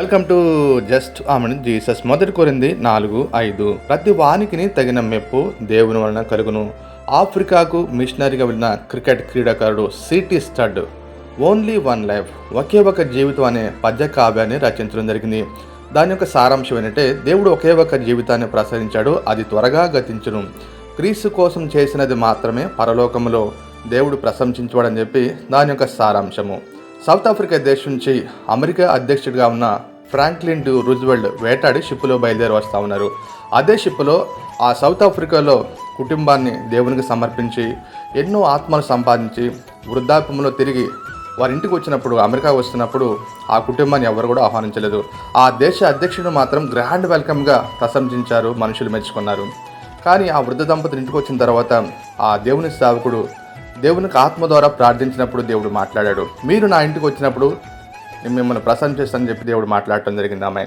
Welcome to just ఆమెను Jesus. మొదటి కోరింది నాలుగు ఐదు. ప్రతి వానికిని తగిన మెప్పు దేవుని వలన కలుగును. ఆఫ్రికాకు మిషనరీగా వెళ్ళిన క్రికెట్ క్రీడాకారుడు C T Studd. Only one life. ఒకే ఒక జీవితం అనే పద్య కావ్యాన్ని రచించడం జరిగింది. దాని యొక్క సారాంశం ఏంటంటే దేవుడు ఒకే ఒక జీవితాన్ని ప్రసరించాడు అది త్వరగా గతించును. క్రీస్తు కోసం చేసినది మాత్రమే పరలోకములో దేవుడు ప్రశంసించవాడని చెప్పి దాని యొక్క సారాంశము. సౌత్ ఆఫ్రికా దేశం నుంచి అమెరికా అధ్యక్షుడిగా ఉన్న ఫ్రాంక్లిన్ డు రూజ్వెల్డ్ వేటాడి షిప్లో బయలుదేరి వస్తూ ఉన్నారు. అదే షిప్లో ఆ సౌత్ ఆఫ్రికాలో కుటుంబాన్ని దేవునికి సమర్పించి ఎన్నో ఆత్మలు సంపాదించి వృద్ధాప్యంలో తిరిగి వారి ఇంటికి వచ్చినప్పుడు అమెరికా వస్తున్నప్పుడు ఆ కుటుంబాన్ని ఎవరు కూడా ఆహ్వానించలేదు. ఆ దేశ అధ్యక్షుడు మాత్రం గ్రాండ్ వెల్కమ్గా ప్రశంసించారు మనుషులు మెచ్చుకున్నారు. కానీ ఆ వృద్ధ దంపతులు ఇంటికి వచ్చిన తర్వాత ఆ దేవుని సేవకుడు దేవునికి ఆత్మ ద్వారా ప్రార్థించినప్పుడు దేవుడు మాట్లాడాడు. మీరు నా ఇంటికి వచ్చినప్పుడు మిమ్మల్ని ప్రసన్న చేస్తానని చెప్పి దేవుడు మాట్లాడటం జరిగింది. ఆమె